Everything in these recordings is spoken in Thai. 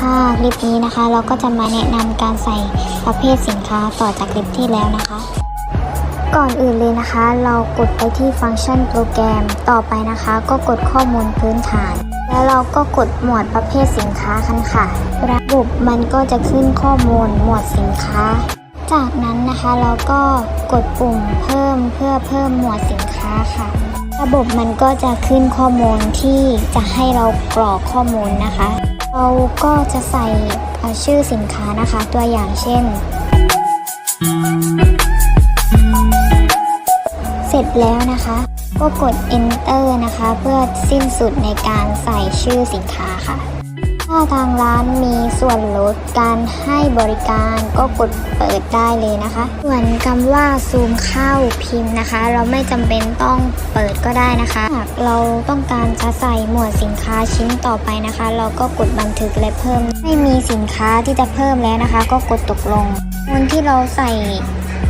ค่ะ คลิปนี้นะคะ เราก็จะมาแนะนำการใส่ประเภทสินค้าต่อจากคลิปที่แล้วนะคะ ก่อนอื่นเลยนะคะ เรากดไปที่ฟังก์ชันโปรแกรม ต่อไปนะคะ ก็กดข้อมูลพื้นฐาน แล้วเราก็กดหมวดประเภทสินค้ากันค่ะ ระบบมันก็จะขึ้นข้อมูลหมวดสินค้า จากนั้นนะคะเราก็กดปุ่มเพิ่มเพื่อเพิ่มหมวดสินค้าค่ะระบบมันก็จะขึ้นข้อมูลที่จะให้เรากรอกข้อมูลนะคะ เราก็จะใส่ชื่อสินค้านะคะ ตัวอย่างเช่น เสร็จแล้วนะคะ ก็กด enter นะคะ เพื่อสิ้นสุดในการใส่ชื่อสินค้าค่ะ ถ้าทางร้านมีส่วนลดการให้บริการก็กดเปิดได้เลยนะคะ ส่วนคำว่าซูมเข้าพิมพ์นะคะ เราไม่จำเป็นต้องเปิดก็ได้นะคะ หากเราต้องการจะใส่หมวดสินค้าชิ้นต่อไปนะคะ เราก็กดบันทึกและเพิ่ม ไม่มีสินค้าที่จะเพิ่มแล้วนะคะ ก็กดตกลงมูลที่เราใส่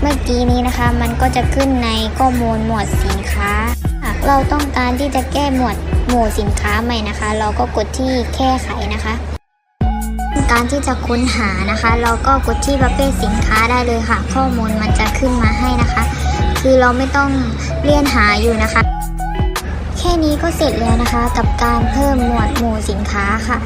เมื่อกี้นี้นะคะ มันก็จะขึ้นในข้อมูลหมวดสินค้า หากเราต้องการที่จะแก้หมวด หมู่สินค้าใหม่นะคะ เราก็กดที่แค่ไขนะคะ การที่จะค้นหานะคะ เราก็กดที่ประเภทสินค้าได้เลยค่ะ ข้อมูลมันจะขึ้นมาให้นะคะ คือเราไม่ต้องเลี่ยนหาอยู่นะคะ แค่นี้ก็เสร็จแล้วนะคะ กับการเพิ่มหมวดหมู่สินค้าค่ะ